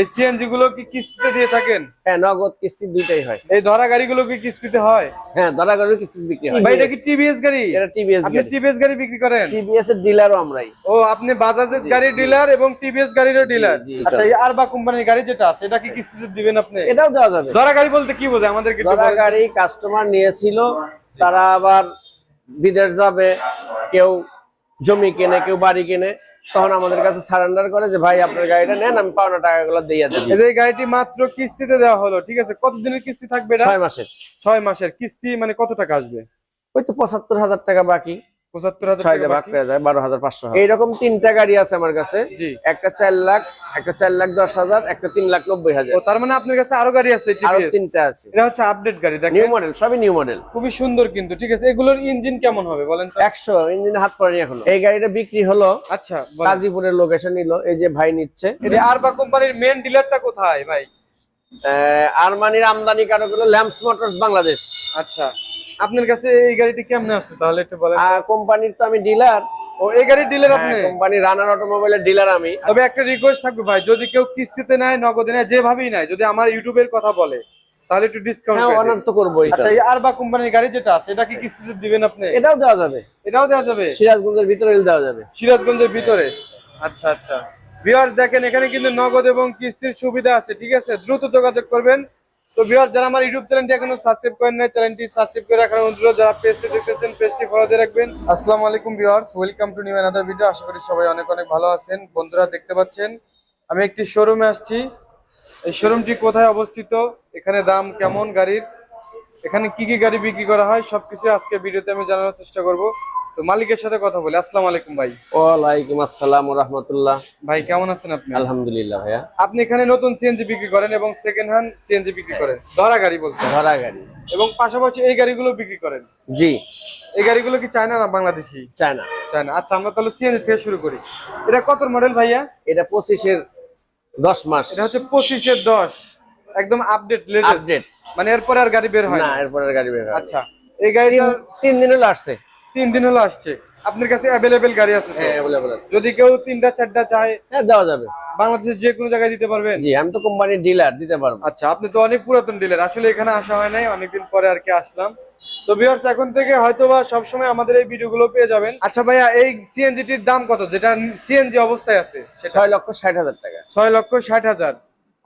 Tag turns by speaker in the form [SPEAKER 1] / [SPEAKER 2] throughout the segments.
[SPEAKER 1] এই সিএনজি গুলো কি কিস্তিতে দিয়ে থাকেন?
[SPEAKER 2] হ্যাঁ নগদ কিস্তি দুইটাই হয়।
[SPEAKER 1] এই ধরা গাড়িগুলো কি কিস্তিতে হয়?
[SPEAKER 2] হ্যাঁ ধরা গাড়ি কিস্তি বিক্রি হয়।
[SPEAKER 1] ভাই এটা কি টিভিএস গাড়ি?
[SPEAKER 2] এটা টিভিএস
[SPEAKER 1] আপনি টিভিএস গাড়ি বিক্রি করেন?
[SPEAKER 2] টিভিএস এর ডিলারও আমরাই।
[SPEAKER 1] ও আপনি বাজাজের গাড়ির ডিলার এবং টিভিএস গাড়িরও ডিলার আচ্ছা এই আরবা কোম্পানির গাড়ি যেটা আছে এটা কি কিস্তিতে দিবেন আপনি?
[SPEAKER 2] এটাও দেওয়া যাবে।
[SPEAKER 1] ধরা গাড়ি বলতে কি বোঝায়? আমাদেরকে একটু
[SPEAKER 2] ধরা গাড়ি কাস্টমার নিয়েছিল তারা আবার বিদেশ যাবে কেউ জমি কেনে কেউ বাড়ি কেনে তখন আমাদের কাছে সারেন্ডার করে যে ভাই আপনার গাড়িটা নেন আমি পাওনা টাকাগুলো দিয়ে দেবো
[SPEAKER 1] এই গাড়িটি মাত্র কিস্তিতে দেওয়া হলো ঠিক আছে? কতদিনের কিস্তি থাকবে
[SPEAKER 2] ছয় মাসের।
[SPEAKER 1] ছয় মাসের। কিস্তি মানে কত টাকা আসবে?
[SPEAKER 2] ওই তো পঁচাত্তর হাজার টাকা বাকি।
[SPEAKER 1] পঁচাত্তর হাজার
[SPEAKER 2] বারো হাজার পাঁচশো। এইরকম তিনটা গাড়ি আছে আমার কাছে।
[SPEAKER 1] জি।
[SPEAKER 2] একটা চার লাখ একটা চার লাখ দশ হাজার একটা তিন লাখ নব্বই হাজার।
[SPEAKER 1] তার মানে আপনার কাছে আরও গাড়ি আছে আরও
[SPEAKER 2] তিনটা আছে।
[SPEAKER 1] এটা হচ্ছে আপডেট গাড়ি
[SPEAKER 2] নিউ মডেল সবই নিউ মডেল
[SPEAKER 1] খুবই সুন্দর কিন্তু ঠিক আছে। এগুলোর ইঞ্জিন কেমন হবে বলেন
[SPEAKER 2] একশো ইঞ্জিন হাত পড়েনি এখনও। এই গাড়িটা বিক্রি হলো
[SPEAKER 1] আচ্ছা
[SPEAKER 2] গাজীপুরের লোকেশন নিল এই যে ভাই নিচ্ছে।
[SPEAKER 1] এটা আরবা কোম্পানির মেন ডিলারটা কোথায় ভাই?
[SPEAKER 2] আরমানির আমদানি কারক হলো ল্যাম্পস মোটরস বাংলাদেশ
[SPEAKER 1] আচ্ছা। আপনার কাছে এই গাড়িটি কেমনে আসলো তাহলে একটু বলেন।
[SPEAKER 2] কোম্পানির তো আমি ডিলার
[SPEAKER 1] ও এই গাড়ির ডিলার আপনি?
[SPEAKER 2] কোম্পানি রানার অটোমোবাইলের ডিলার আমি।
[SPEAKER 1] তবে একটা রিকোয়েস্ট থাকবে ভাই যদি কেউ কিস্তিতে নেয় নগদে নেয় যেভাবেই নেয় যদি আমার ইউটিউবের কথা বলে তাহলে একটু ডিসকাউন্ট
[SPEAKER 2] হ্যাঁ অনার তো
[SPEAKER 1] আচ্ছা এই আরবা কোম্পানির গাড়ি যেটা আছে এটা কি কিস্তিতে দিবেন আপনি?
[SPEAKER 2] এটাও দেওয়া যাবে।
[SPEAKER 1] এটাও দেওয়া যাবে?
[SPEAKER 2] সিরাজগঞ্জের ভিতরে দেওয়া যাবে।
[SPEAKER 1] সিরাজগঞ্জের ভিতরে? আচ্ছা আচ্ছা। ভিউয়ার্স দেখেন এখানে কিন্তু নগদ এবং কিস্তির সুবিধা আছে ঠিক আছে? দ্রুত যোগাযোগ করবেন। তো ভিউয়ার যারা আমার ইউটিউব চ্যানেলটি এখনও সাবস্ক্রাইব করেন নাই, চ্যানেলটি সাবস্ক্রাইব করে রাখার অনুরোধ, যারা পেজটি দেখতেছেন, পেজটি ফলো দিয়ে রাখবেন। আসসালামু আলাইকুম viewers welcome to new another video আশা করি সবাই অনেক অনেক ভালো আছেন। বন্ধুরা, দেখতে পাচ্ছেন, আমি একটি শোরুমে আসছি। এই শোরুমটি কোথায় অবস্থিত? এখানে দাম কেমন গাড়ির? এখানে কি কি গাড়ি বিক্রি করা হয় সবকিছু আজকে ভিডিওতে আমি জানানোর চেষ্টা করব। তো মালিকের সাথে কথা বলি। আসসালামু আলাইকুম ভাই।
[SPEAKER 2] ওয়ালাইকুম আসসালাম রহমতুল্লাহ।
[SPEAKER 1] ভাই কেমন আছেন আপনি?
[SPEAKER 2] আলহামদুলিল্লাহ ভাইয়া।
[SPEAKER 1] আপনি এখানে নতুন সিএনজি বিক্রি করেন এবং সেকেন্ড হ্যান্ড সিএনজি বিক্রি করেন। ধরা গাড়ি বলতে।
[SPEAKER 2] ধরা গাড়ি।
[SPEAKER 1] এবং পাশাপাশি এই গাড়িগুলো বিক্রি করেন।
[SPEAKER 2] জি।
[SPEAKER 1] এই গাড়িগুলো কি চায়না না বাংলাদেশি?
[SPEAKER 2] চায়না।
[SPEAKER 1] চায়না। আচ্ছা আমরা তাহলে সিএনজি থেকে শুরু করি। এটা কত মডেল ভাইয়া?
[SPEAKER 2] এটা পঁচিশের দশ মাস।
[SPEAKER 1] এটা হচ্ছে পঁচিশের দশ। একদম আপডেট লেটেস্ট
[SPEAKER 2] Update।
[SPEAKER 1] মানে এরপরে আর গাড়ি বের হয়
[SPEAKER 2] না
[SPEAKER 1] না?
[SPEAKER 2] এরপরের গাড়ি বের হবে।
[SPEAKER 1] আচ্ছা এই গাড়িটা
[SPEAKER 2] তিন দিন হলো আসছে।
[SPEAKER 1] তিন দিন হলো আসছে। আপনার কাছে অ্যাভেলেবেল গাড়ি আছে
[SPEAKER 2] হ্যাঁ অ্যাভেলেবল আছে।
[SPEAKER 1] যদি কেউ তিনটা চারটা চায়
[SPEAKER 2] হ্যাঁ দেওয়া যাবে।
[SPEAKER 1] বাংলাদেশের যে কোনো জায়গায় দিতে পারবেন?
[SPEAKER 2] জি আমি তো কোম্পানির ডিলার দিতে পারব।
[SPEAKER 1] আচ্ছা আপনি তো অনেক পুরাতন ডিলার আসলে এখানে আসা হয় নাই অনেকদিন পরে আর কি আসলাম। তো ভিউয়ার্স এখন থেকে হয়তোবা সবসময় আমাদের এই ভিডিওগুলো পেয়ে যাবেন। আচ্ছা ভাইয়া এই সিএনজি টির দাম কত? যেটা সিএনজি অবস্থায় আছে সেটা
[SPEAKER 2] ছয় লক্ষ ষাট হাজার টাকা।
[SPEAKER 1] ছয় লক্ষ ষাট হাজার।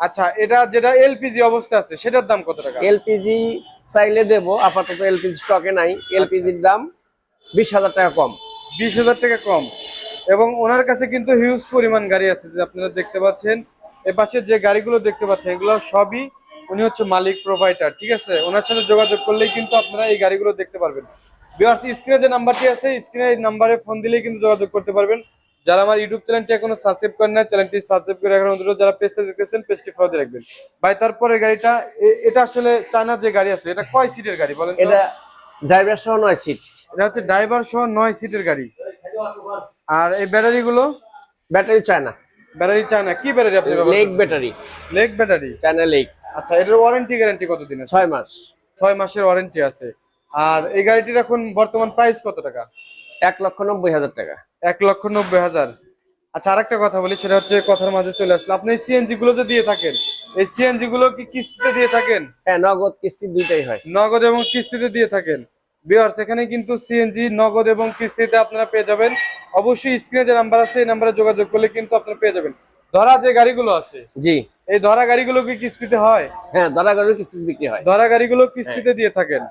[SPEAKER 1] আচ্ছা এটা যেটা এলপিজি অবস্থা আছে সেটার দাম কত টাকা?
[SPEAKER 2] এলপিজি চাইলে দেবো আপাতত এলপিজি স্টকে নাই এলপিজির দাম বিশ হাজার টাকা কম।
[SPEAKER 1] বিশ হাজার টাকা কম। এবং ওনার কাছে কিন্তু হিউজ পরিমাণ গাড়ি আছে যে আপনারা দেখতে পাচ্ছেন। এ পাশে যে গাড়িগুলো দেখতে পাচ্ছেন এগুলো সবই উনি হচ্ছে মালিক প্রোভাইডার ঠিক আছে? ওনার সাথে যোগাযোগ করলেই কিন্তু আপনারা এই গাড়িগুলো দেখতে পারবেন। বিহার স্ক্রিনে যে নাম্বারটি আছে স্ক্রিনে এই নাম্বারে ফোন দিলেই কিন্তু যোগাযোগ করতে পারবেন। যারা আমার ইউটিউব চ্যানেলটি এখনও সাবস্ক্রাইব করেন না চ্যানেলটি সাবস্ক্রাইব করে রাখার অনুরোধ যারা পেজটা দেখতেছেন পেজটি ফলো দিয়ে রাখবেন। ভাই তারপরে গাড়িটা এটা আসলে চায়না যে গাড়ি আছে এটা কয় সিটের গাড়ি বলেন
[SPEAKER 2] এটা ড্রাইভার সহ নয় সিট
[SPEAKER 1] এটা হচ্ছে ড্রাইভার সহ নয় সিটের গাড়ি। আর এই ব্যাটারি গুলো?
[SPEAKER 2] Battery China.
[SPEAKER 1] Battery China. কি ব্যাটারি আপনি
[SPEAKER 2] lead battery
[SPEAKER 1] lead battery
[SPEAKER 2] China lead
[SPEAKER 1] আচ্ছা এটার ওয়ারেন্টি গ্যারান্টি কতদিন আছে?
[SPEAKER 2] ছয় মাস।
[SPEAKER 1] ছয় মাসের ওয়ারেন্টি আছে। আর এই গাড়িটির এখন বর্তমান প্রাইস কত টাকা?
[SPEAKER 2] এক লক্ষ নব্বই হাজার টাকা।
[SPEAKER 1] এক লক্ষ নব্বই হাজার। আচ্ছা আরেকটা কথা বলি সেটা হচ্ছে কথার মাঝে চলে আসলো। আপনি সিএনজি গুলো যে দিয়ে থাকেন এই সিএনজি গুলো কি কিস্তিতে দিয়ে থাকেন?
[SPEAKER 2] হ্যাঁ নগদ কিস্তি দুইটাই হয়।
[SPEAKER 1] নগদ এবং কিস্তিতে দিয়ে থাকেন। বিহার এখানে কিন্তু সিএনজি নগদ এবং কিস্তিতে আপনারা পেয়ে যাবেন। অবশ্যই স্ক্রিনে যে নাম্বার আছে এই নাম্বারে যোগাযোগ করলে কিন্তু আপনারা পেয়ে যাবেন। ধরা যে গাড়িগুলো আছে
[SPEAKER 2] জি।
[SPEAKER 1] এই ধরা গাড়িগুলো কি কিস্তিতে হয়?
[SPEAKER 2] হ্যাঁ ধরা গাড়ি কিস্তি বিক্রি হয়।
[SPEAKER 1] ধরা গাড়িগুলো কিস্তিতে দিয়ে থাকেন।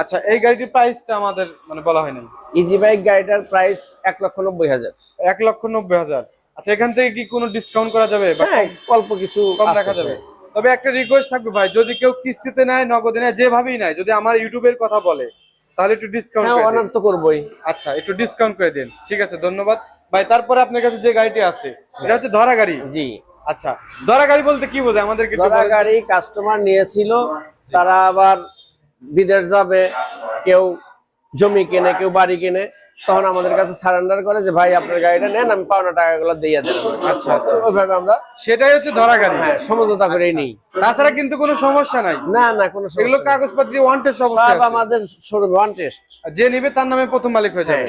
[SPEAKER 1] আচ্ছা এই গাড়িটির প্রাইসটা আমাদের মানে বলা হয়নি।
[SPEAKER 2] ইজি বাইক গাড়িটার প্রাইস এক লক্ষ নব্বই হাজার।
[SPEAKER 1] এক লক্ষ নব্বই হাজার। আচ্ছা এখান থেকে কি কোনো ডিসকাউন্ট করা যাবে বা
[SPEAKER 2] হ্যাঁ অল্প কিছু
[SPEAKER 1] কম রাখা যাবে। তবে একটা রিকোয়েস্ট থাকবে ভাই যদি কেউ কিস্তিতে নেয় নগদে নেয় যেভাবেই নেয় যদি আমার ইউটিউবের কথা বলে তাহলে একটু ডিসকাউন্ট
[SPEAKER 2] হ্যাঁ অনার তো করবোই।
[SPEAKER 1] আচ্ছা একটু ডিসকাউন্ট করে দিন। ঠিক আছে ধন্যবাদ। ভাই তারপরে আপনার কাছে যে গাড়িটি আছে এটা হচ্ছে ধরা গাড়ি?
[SPEAKER 2] জি।
[SPEAKER 1] আচ্ছা ধরা গাড়ি বলতে কি বোঝায়? আমাদেরকে
[SPEAKER 2] ধরা গাড়ি কাস্টমার নিয়েছিল তারা আবার বিদেশ যাবে কেউ জমি কেনে কেউ বাড়ি কেনে তখন আমাদের কাছে সারেন্ডার করে যে ভাই আপনার গাড়িটা নেন আমি পাওনা টাকা টাকাগুলো দিয়ে দেবো।
[SPEAKER 1] আচ্ছা আচ্ছা।
[SPEAKER 2] ওইভাবে আমরা
[SPEAKER 1] সেটাই হচ্ছে ধরা গাড়ি।
[SPEAKER 2] হ্যাঁ সমঝোতা করেই নিই।
[SPEAKER 1] তাছাড়া কিন্তু কোনো সমস্যা নাই।
[SPEAKER 2] না না কোনো সমস্যা
[SPEAKER 1] এগুলো। কাগজপত্র ওয়ান টেস্ট
[SPEAKER 2] সব আমাদের শোরুম ওয়ান টেস্ট
[SPEAKER 1] যে নেবে তার নামে প্রথম মালিক হয়ে যাবে।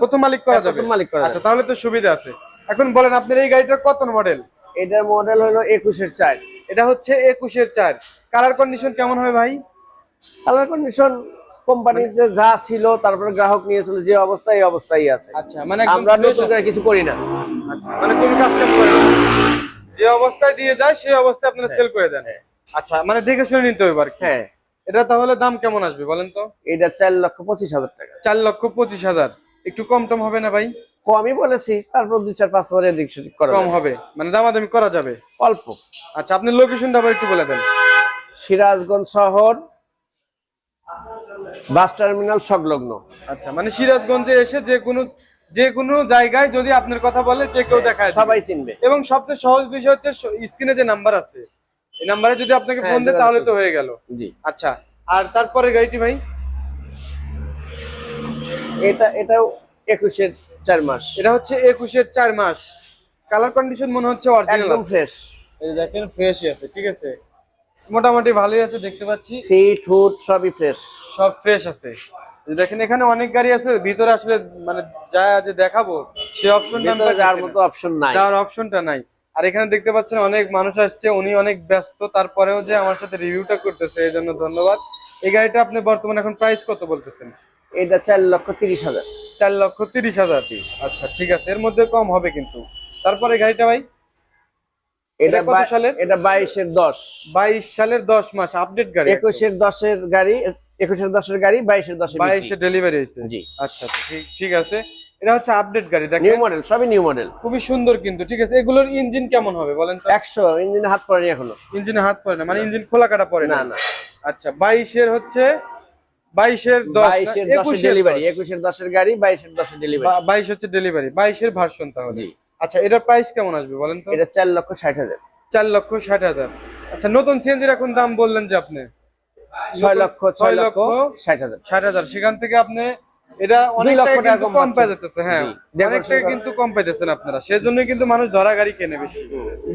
[SPEAKER 1] প্রথম মালিক করা
[SPEAKER 2] হ্যাঁ,
[SPEAKER 1] যাবে।
[SPEAKER 2] প্রথম মালিক করা
[SPEAKER 1] আচ্ছা তাহলে তো সুবিধা আছে। এখন বলেন আপনার এই গাড়িটার কত মডেল
[SPEAKER 2] এটার মডেল হলো একুশের চার।
[SPEAKER 1] এটা হচ্ছে একুশের চার। কালার কন্ডিশন কেমন হবে ভাই?
[SPEAKER 2] কালার কন্ডিশন কোম্পানিতে যা ছিল তারপরে গ্রাহক নিয়েছিল যে অবস্থায় এই অবস্থায় আছে।
[SPEAKER 1] আচ্ছা মানে
[SPEAKER 2] আমরা নতুন করে কিছু করি না।
[SPEAKER 1] আচ্ছা মানে কোনো কাজ কাম করে না যে অবস্থায় দিয়ে যায় সেই অবস্থায় আপনারা সেল করে দেন। আচ্ছা মানে দেখে শুনে নিতে হবে আর
[SPEAKER 2] হ্যাঁ।
[SPEAKER 1] এটা তাহলে দাম কেমন আসবে বলেন তো?
[SPEAKER 2] এটা চার লক্ষ পঁচিশ হাজার টাকা।
[SPEAKER 1] চার লক্ষ পঁচিশ হাজার। একটু কম টম হবে না ভাই?
[SPEAKER 2] কমই বলেছি তারপর দুই চার পাঁচ হাজার এদিক সেদিক করা
[SPEAKER 1] কম হবে মানে দামাদামি করা যাবে।
[SPEAKER 2] অল্প।
[SPEAKER 1] আচ্ছা আপনি লোকেশনটা আবার একটু বলে দেন।
[SPEAKER 2] সিরাজগঞ্জ শহর বাস টার্মিনাল সংলগ্ন।
[SPEAKER 1] আচ্ছা মানে সিরাজগঞ্জে এসে যে কোনো যে কোনো জায়গায় যদি আপনার কথা বলে যে কেউ দেখায়
[SPEAKER 2] সবাই চিনবে।
[SPEAKER 1] এবং সবচেয়ে সহজ বিষয় হচ্ছে স্ক্রিনে যে নাম্বার আছে এই নাম্বারে যদি আপনাকে
[SPEAKER 2] হ্যাঁ,
[SPEAKER 1] ফোন দেয় তাহলে তো হয়ে গেল।
[SPEAKER 2] জি।
[SPEAKER 1] আচ্ছা আর তারপরে গাড়িটি ভাই?
[SPEAKER 2] এটা এটাও একুশের চার মাস।
[SPEAKER 1] এটা হচ্ছে একুশের চার মাস। কালার কন্ডিশন মনে হচ্ছে অরিজিনাল
[SPEAKER 2] একদম ফ্রেশ
[SPEAKER 1] এই দেখেন ফ্রেশই আছে ঠিক আছে। মোটামুটি ভালোই আছে দেখতে পাচ্ছি।
[SPEAKER 2] সিট হুড সবই ফ্রেশ
[SPEAKER 1] সব ফ্রেশ আছে। দেখেন এখানে অনেক গাড়ি আছে ভিতরে আসলে মানে যা যে দেখাবো সেই অপশনটা
[SPEAKER 2] যার মতো অপশন নাই।
[SPEAKER 1] যার অপশনটা নাই। আর এখানে দেখতে পাচ্ছেন অনেক মানুষ আসছে উনি অনেক ব্যস্ত তারপরেও যে আমার সাথে রিভিউটা করতেছে এই জন্য ধন্যবাদ। এই গাড়িটা আপনি বর্তমানে এখন প্রাইস কত বলতেছেন?
[SPEAKER 2] এটা চার লক্ষ তিরিশ হাজার।
[SPEAKER 1] চার লক্ষ তিরিশ হাজার। আচ্ছা ঠিক আছে এর মধ্যে কম হবে কিন্তু। তারপরে গাড়িটা ভাই?
[SPEAKER 2] এটা
[SPEAKER 1] কত সালের?
[SPEAKER 2] এটা বাইশের দশ।
[SPEAKER 1] বাইশ সালের দশ মাস আপডেট গাড়ি
[SPEAKER 2] একুশের দশের গাড়ি একুশের দশের গাড়ি বাইশের দশের
[SPEAKER 1] বাইশে ডেলিভারি হয়েছে।
[SPEAKER 2] জি।
[SPEAKER 1] আচ্ছা আচ্ছা, ঠিক ঠিক আছে। এটা হচ্ছে আপডেট গাড়ি
[SPEAKER 2] নিউ মডেল সবই নিউ মডেল
[SPEAKER 1] খুবই সুন্দর কিন্তু ঠিক আছে। এগুলোর ইঞ্জিন কেমন হবে বলেন তো?
[SPEAKER 2] একশো ইঞ্জিনে হাত পড়েনি এখনও।
[SPEAKER 1] ইঞ্জিনে হাত পড়ে না মানে ইঞ্জিন খোলা কাটা পড়ে
[SPEAKER 2] না?
[SPEAKER 1] না আচ্ছা বাইশের হচ্ছে বাইশের দশ না,
[SPEAKER 2] বাইশের দশের
[SPEAKER 1] একুশের
[SPEAKER 2] ডেলিভারি
[SPEAKER 1] দশ।
[SPEAKER 2] একুশের দশের গাড়ি বাইশের দশের ডেলিভারি
[SPEAKER 1] বা- বাইশ হচ্ছে ডেলিভারি বাইশের ভার্সন তাহলে।
[SPEAKER 2] জি।
[SPEAKER 1] আচ্ছা এটার প্রাইস কেমন আসবে বলেন তো?
[SPEAKER 2] এটা চার লক্ষ ষাট হাজার।
[SPEAKER 1] চার লক্ষ ষাট হাজার। আচ্ছা নতুন সিএনজির এখন দাম বললেন যে আপনি?
[SPEAKER 2] ছয় লক্ষ
[SPEAKER 1] ছয় লক্ষ
[SPEAKER 2] ষাট হাজার।
[SPEAKER 1] ষাট হাজার। সেখান থেকে আপনি এটা অনেক
[SPEAKER 2] লক্ষ টাকা
[SPEAKER 1] কিন্তু
[SPEAKER 2] কম
[SPEAKER 1] পাই যেতেছে হ্যাঁ। কিন্তু কম পাইতেছেন আপনারা। সেজন্য কিন্তু মানুষ ধরা গাড়ি কেনে বেশি।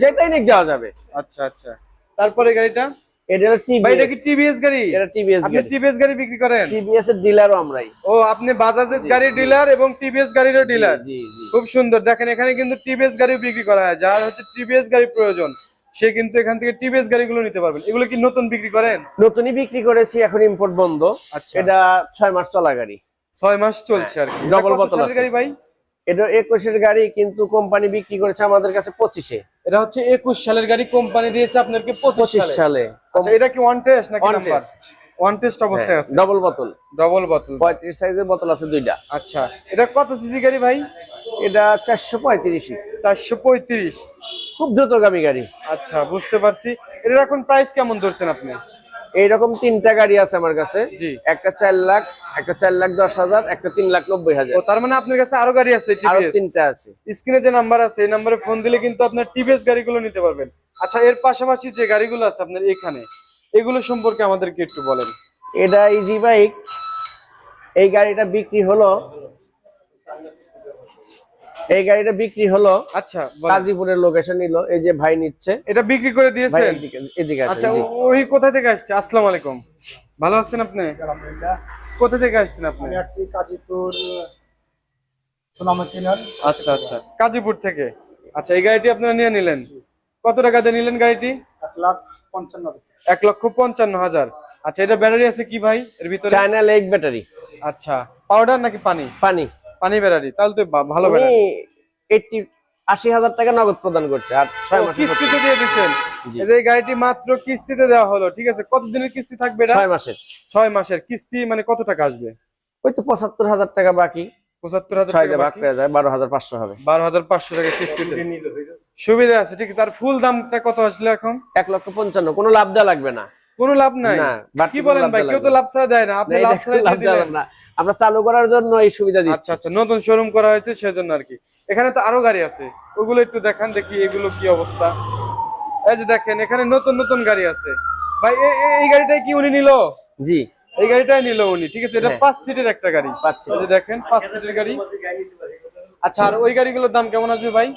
[SPEAKER 2] যেটাই নিক দেওয়া যাবে।
[SPEAKER 1] আচ্ছা আচ্ছা। তারপরে গাড়িটা?
[SPEAKER 2] এটা টিভিএস
[SPEAKER 1] কি টিভিএস গাড়ি?
[SPEAKER 2] এটা টিভিএস
[SPEAKER 1] আপনি টিভিএস গাড়ি বিক্রি করেন?
[SPEAKER 2] টিভিএস এর ডিলারও আমরাই।
[SPEAKER 1] ও আপনি বাজাজের গাড়ির ডিলার এবং টিভিএস গাড়িরও ডিলার
[SPEAKER 2] জি
[SPEAKER 1] খুব সুন্দর। দেখেন এখানে কিন্তু টিভিএস গাড়ি বিক্রি করা হয়। যার হচ্ছে টিভিএস গাড়ি প্রয়োজন সে কিন্তু এখান থেকে টিভিএস গাড়িগুলো নিতে পারবেন। এগুলো কি নতুন বিক্রি করেন?
[SPEAKER 2] নতুনই বিক্রি করেছি এখন ইম্পোর্ট বন্ধ।
[SPEAKER 1] আচ্ছা।
[SPEAKER 2] এটা ছয় মাস চলা গাড়ি।
[SPEAKER 1] ছয় মাস চলছে আর কি। এটা
[SPEAKER 2] বোতল
[SPEAKER 1] গাড়ি ভাই?
[SPEAKER 2] এটা একুশের গাড়ি কিন্তু কোম্পানি বিক্রি করেছে আমাদের কাছে পঁচিশে।
[SPEAKER 1] এটা হচ্ছে একুশ সালের গাড়ি কোম্পানি দিয়েছে আপনাকে পঁচিশ
[SPEAKER 2] পঁচিশ
[SPEAKER 1] সালে। আচ্ছা এটা কি ওয়ান টেস্ট নাকি
[SPEAKER 2] On
[SPEAKER 1] number
[SPEAKER 2] test।
[SPEAKER 1] One test অবস্থায় আছে।
[SPEAKER 2] ডবল বোতল
[SPEAKER 1] ডবল বোতল
[SPEAKER 2] পঁয়ত্রিশ সাইজের বোতল আছে দুইটা।
[SPEAKER 1] আচ্ছা এটা কত সিসি গাড়ি ভাই?
[SPEAKER 2] এটা চারশো পঁয়ত্রিশই।
[SPEAKER 1] চারশো পঁয়ত্রিশ।
[SPEAKER 2] খুব দ্রুতগামী গাড়ি।
[SPEAKER 1] আচ্ছা বুঝতে পারছি। এটার এখন প্রাইস কেমন ধরছেন আপনি?
[SPEAKER 2] এইরকম তিনটা গাড়ি আছে আমার কাছে।
[SPEAKER 1] জি।
[SPEAKER 2] একটা চার লাখ একটা চার লাখ দশ হাজার একটা তিন লাখ নব্বই হাজার।
[SPEAKER 1] তার মানে আপনার কাছে আরও গাড়ি আছে আরও
[SPEAKER 2] তিনটা আছে।
[SPEAKER 1] স্ক্রিনে যে নাম্বার আছে এই নাম্বারে ফোন দিলে কিন্তু আপনার টিভিএস গাড়িগুলো নিতে পারবেন। আচ্ছা এর পাশাপাশি যে গাড়িগুলো আছে আপনার এখানে এগুলো সম্পর্কে আমাদেরকে একটু বলেন।
[SPEAKER 2] এটা ইজি বাইক এই গাড়িটা বিক্রি হলো এই গাড়িটা বিক্রি হলো
[SPEAKER 1] আচ্ছা।
[SPEAKER 2] গাজীপুরের লোকেশন নিল এই যে ভাই নিচ্ছে।
[SPEAKER 1] এটা বিক্রি করে
[SPEAKER 2] ভাই
[SPEAKER 1] দিয়েছেন
[SPEAKER 2] এদিকে এদিকে
[SPEAKER 1] আচ্ছা ওই কোথা থেকে আসছে? আসসালামু আলাইকুম। ভালো আছেন আপনি? কোথা থেকে আসছেন আপনি?
[SPEAKER 3] আসছি কাজীপুর
[SPEAKER 1] আচ্ছা আচ্ছা। কাজীপুর থেকে। আচ্ছা এই গাড়িটি আপনারা নিয়ে নিলেন? কত টাকা দিয়ে নিলেন গাড়িটি?
[SPEAKER 3] এক লাখ পঞ্চান্ন
[SPEAKER 1] এক লক্ষ পঞ্চান্ন হাজার। আচ্ছা এটা ব্যাটারি আছে কি ভাই? এর ভিতরে?
[SPEAKER 2] চায়না লেক ব্যাটারি
[SPEAKER 1] আচ্ছা পাউডার নাকি পানি?
[SPEAKER 2] পানি।
[SPEAKER 1] পানি ব্যাটারি তাহলে তো ভালো ব্যাটারি।
[SPEAKER 2] আশি হাজার টাকা নগদ প্রদান করছে আর ছয়
[SPEAKER 1] কিস্তিতে দিয়ে দিচ্ছেন এই গাড়িটি মাত্র কিস্তিতে দেওয়া হলো ঠিক আছে? কত দিনের কিস্তি থাকবে এটা?
[SPEAKER 2] ছয় মাসের।
[SPEAKER 1] ছয় মাসের কিস্তি মানে কত টাকা আসবে?
[SPEAKER 2] ওই তো পঁচাত্তর হাজার টাকা বাকি।
[SPEAKER 1] পঁচাত্তর হাজার
[SPEAKER 2] ছয়
[SPEAKER 1] টাকা বাকি।
[SPEAKER 2] পেয়ে যায় বারো হাজার পাঁচশো হবে।
[SPEAKER 1] বারো হাজার পাঁচশো টাকা কিস্তিতে। সুবিধা আছে ঠিক আছে? তার ফুল দামটা কত আসলে এখন?
[SPEAKER 2] এক লক্ষ পঞ্চান্ন কোনো লাভ দেওয়া লাগবে না।
[SPEAKER 1] কোনো লাভ নাই।
[SPEAKER 2] না,
[SPEAKER 1] কি বলেন ভাই? কেউ তো লাভ ছাড়া দেয় না। আপনি লাভ ছাড়া
[SPEAKER 2] লাভ
[SPEAKER 1] দিলেন।
[SPEAKER 2] না। আমরা চালু করার জন্য এই সুবিধা
[SPEAKER 1] আচ্ছা
[SPEAKER 2] দিচ্ছি।
[SPEAKER 1] আচ্ছা আচ্ছা নতুন শোরুম করা হয়েছে সেজন্য আর কি। এখানে তো আরও গাড়ি আছে। ওগুলো একটু দেখান দেখি এগুলো কি অবস্থা। এই যে দেখেন এখানে নতুন নতুন গাড়ি আছে। ভাই এই গাড়িটাই কি উনি নিল?
[SPEAKER 2] জি।
[SPEAKER 1] এই গাড়িটাই নিল উনি ঠিক আছে? এটা
[SPEAKER 2] হ্যাঁ।
[SPEAKER 1] পাঁচ সিটের একটা গাড়ি।
[SPEAKER 2] পাঁচ সিট।
[SPEAKER 1] এই যে দেখেন পাঁচ সিটের গাড়ি। আচ্ছা আর ওই গাড়িগুলোর দাম কেমন আসবে ভাই?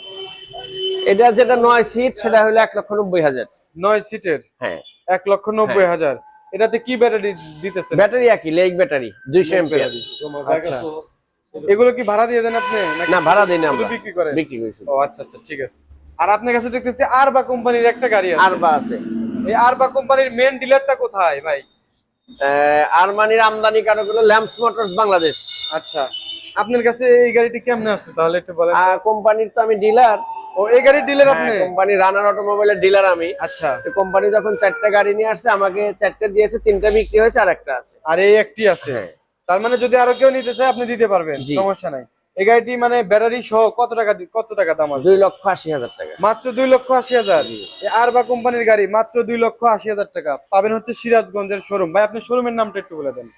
[SPEAKER 2] এটা যেটা নয় সিট সেটা হলো এক লক্ষ নব্বই হাজার।
[SPEAKER 1] নয় সিটের?
[SPEAKER 2] হ্যাঁ।
[SPEAKER 1] এক লক্ষ নব্বই হাজার। এটাতে কি ব্যাটারি দিতেছেন?
[SPEAKER 2] ব্যাটারি একই লেক ব্যাটারি দুইশো এমপিআর।
[SPEAKER 1] আচ্ছা। এগুলো কি ভাড়া দিয়ে দেন আপনি?
[SPEAKER 2] না ভাড়া দিই না আমরা।
[SPEAKER 1] বিক্রি করেন?
[SPEAKER 2] বিক্রি করি
[SPEAKER 1] ও আচ্ছা আচ্ছা ঠিক আছে। আর আপনার কাছে দেখতেছি আরবা কোম্পানির একটা গাড়ি আছে।
[SPEAKER 2] আর বা আছে।
[SPEAKER 1] এই আরবা কোম্পানির মেন ডিলারটা কোথায় ভাই?
[SPEAKER 2] আহ, আরমানির আমদানি কারক হলো ল্যাম্পস মোটরস বাংলাদেশ।
[SPEAKER 1] আচ্ছা। আপনার কাছে এই গাড়িটি কেমনে আসলো? তাহলে একটু বলেন।
[SPEAKER 2] আহ, কোম্পানির তো আমি ডিলার।
[SPEAKER 1] ও এই গাড়ির ডিলার আপনি?
[SPEAKER 2] কোম্পানি রানার অটোমোবাইলের ডিলার আমি
[SPEAKER 1] আচ্ছা।
[SPEAKER 2] কোম্পানি যখন চারটা গাড়ি নিয়ে আসছে আমাকে চারটে দিয়েছে তিনটা বিক্রি হয়েছে আর একটা আছে।
[SPEAKER 1] আর এই একটি আছে। তার মানে যদি আরও কেউ নিতে চায় আপনি দিতে পারবেন সমস্যা নাই। এই গাড়িটি মানে ব্যাটারি সহ কত টাকা কত টাকা দাম আসবে
[SPEAKER 2] দুই লক্ষ আশি হাজার টাকা।
[SPEAKER 1] মাত্র দুই লক্ষ আশি হাজার? এই আরবা কোম্পানির গাড়ি মাত্র দুই লক্ষ আশি হাজার টাকা। পাবেন হচ্ছে সিরাজগঞ্জের শোরুম ভাই আপনি শোরুমের নামটা একটু বলে দেন।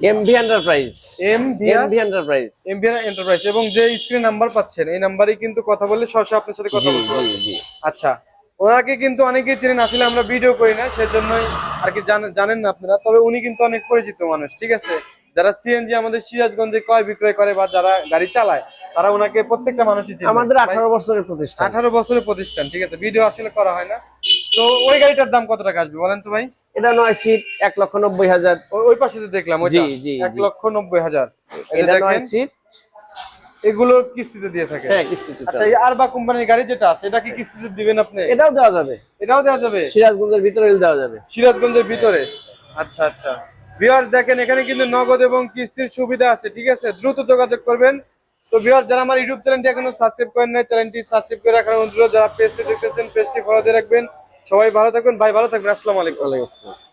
[SPEAKER 2] MV enterprise
[SPEAKER 1] M
[SPEAKER 2] MV enterprise
[SPEAKER 1] MBR enterprise এবং যে স্ক্রিন নাম্বার পাচ্ছেন এই নাম্বারই কিন্তু কথা বললে সরাসরি আপনার সাথে কথা বলতে আচ্ছা ওনাকে কিন্তু অনেকেই চেনেন আসলে আমরা ভিডিও করি না সেজন্যই আর কি জান- জানেন না আপনারা তবে উনি কিন্তু অনেক পরিচিত মানুষ ঠিক আছে? যারা সিএনজি আমাদের সিরাজগঞ্জে ক্রয় বিক্রয় করে বা যারা গাড়ি চালায় তারা ওনাকে প্রত্যেকটা মানুষই চেনে।
[SPEAKER 2] আমাদের আঠারো বছরের প্রতিষ্ঠান।
[SPEAKER 1] আঠারো বছরের প্রতিষ্ঠান ঠিক আছে? ভিডিও আসলে করা হয় না। তো ওই গাড়িটার দাম কত টাকা আসবে বলেন তো ভাই?
[SPEAKER 2] এটা নয় সিট এক লক্ষ নব্বই হাজার।
[SPEAKER 1] ওই পাশে দেখলাম
[SPEAKER 2] জি, জি,
[SPEAKER 1] এক লক্ষ নব্বই হাজার।
[SPEAKER 2] এটা নয় সিট।
[SPEAKER 1] এগুলো কিস্তিতে দিয়ে থাকে।
[SPEAKER 2] হ্যাঁ কিস্তিতে
[SPEAKER 1] আচ্ছা কোম্পানির গাড়ি যেটা আছে এটা কি কিস্তিতে দিবেন আপনি?
[SPEAKER 2] এটাও দেওয়া যাবে।
[SPEAKER 1] এটাও দেওয়া যাবে?
[SPEAKER 2] সিরাজগঞ্জের ভিতরে দেওয়া যাবে।
[SPEAKER 1] সিরাজগঞ্জের ভিতরে? আচ্ছা আচ্ছা। ভিউয়ার্স দেখেন এখানে কিন্তু নগদ এবং কিস্তির সুবিধা আছে ঠিক আছে? দ্রুত যোগাযোগ করবেন। তো ভিউয়ার্স যারা আমার ইউটিউব চ্যানেলটি এখনও সাবস্ক্রাইব করেন নাই চ্যানেলটি সাবস্ক্রাইব করে রাখার অনুরোধ যারা পেজটি দেখতেছেন পেজটি ফলো দিয়ে রাখবেন। সবাই ভালো থাকবেন ভাই ভালো থাকবেন আসসালামু আলাইকুম।